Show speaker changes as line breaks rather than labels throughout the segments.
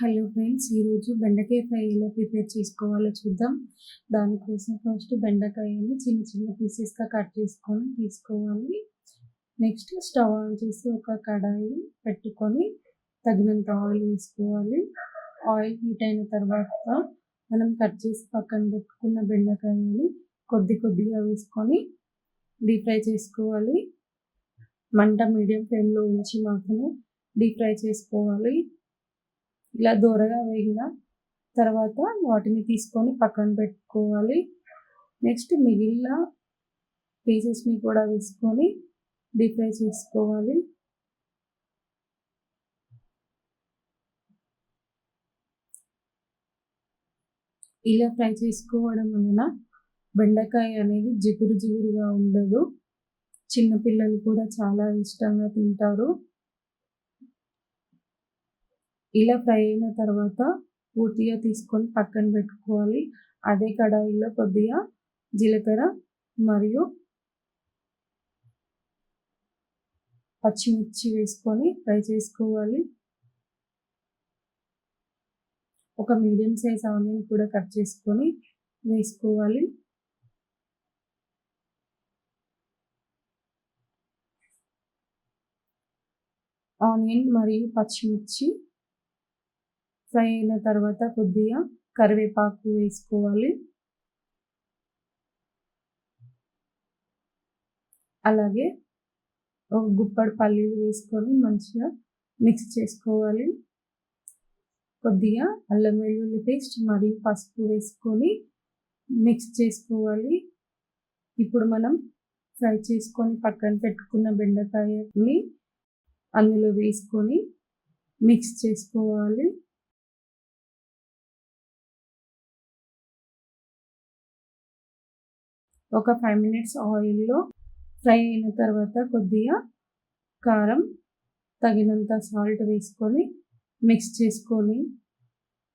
Hello friends ఈరోజు బెండకాయ fry ఎలా ప్రిపేర్ చేసుకోవాలో చూద్దాం. దానికోసం ఫస్ట్ బెండకాయని చిన్న చిన్న పీసెస్గా కట్ చేసుకొని తీసుకోవాలి. నెక్స్ట్ స్టవ్ ఆన్ చేసి ఒక కడాయి పెట్టుకొని తగినంత ఆయిల్ వేసుకోవాలి. ఆయిల్ హీట్ అయిన తర్వాత మనం కట్ చేసి పక్కన పెట్టుకున్న బెండకాయని కొద్ది కొద్దిగా వేసుకొని డీప్ ఫ్రై చేసుకోవాలి. మంట మీడియం ఫ్లేమ్లో ఉంచి మాత్రమే డీప్ ఫ్రై చేసుకోవాలి. ఇలా దూరగా వేగిన తర్వాత వాటిని తీసుకొని పక్కన పెట్టుకోవాలి. నెక్స్ట్ మిగిలిన పీసెస్ని కూడా వేసుకొని డీప్ ఫ్రై చేసుకోవాలి. ఇలా ఫ్రై చేసుకోవడం వలన బెండకాయ అనేది జిగురు జిగురుగా ఉండదు. చిన్నపిల్లలు కూడా చాలా ఇష్టంగా తింటారు. ఇలా ఫ్రై అయిన తర్వాత పూర్తిగా తీసుకొని పక్కన పెట్టుకోవాలి. అదే కడాయిలో కొద్దిగా జీలకర్ర మరియు పచ్చిమిర్చి వేసుకొని ఫ్రై చేసుకోవాలి. ఒక మీడియం సైజ్ ఆనియన్ కూడా కట్ చేసుకొని వేసుకోవాలి. ఆనియన్ మరియు పచ్చిమిర్చి ఫ్రై అయిన తర్వాత కొద్దిగా కరివేపాకు వేసుకోవాలి. అలాగే ఒక గుప్పడి పల్లీలు వేసుకొని మంచిగా మిక్స్ చేసుకోవాలి. కొద్దిగా అల్లం వెల్లుల్లి పేస్ట్ మరియు పసుపు వేసుకొని మిక్స్ చేసుకోవాలి. ఇప్పుడు మనం ఫ్రై చేసుకొని పక్కన పెట్టుకున్న బెండకాయని అందులో వేసుకొని మిక్స్ చేసుకోవాలి. ఒక ఫైవ్ మినిట్స్ ఆయిల్లో ఫ్రై అయిన తర్వాత కొద్దిగా కారం తగినంత సాల్ట్ వేసుకొని మిక్స్ చేసుకొని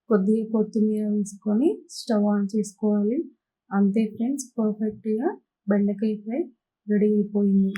కొద్దిగా కొత్తిమీర వేసుకొని స్టవ్ ఆన్ చేసుకోవాలి. అంతే ఫ్రెండ్స్ పర్ఫెక్ట్గా బెండకాయ ఫ్రై రెడీ అయిపోయింది.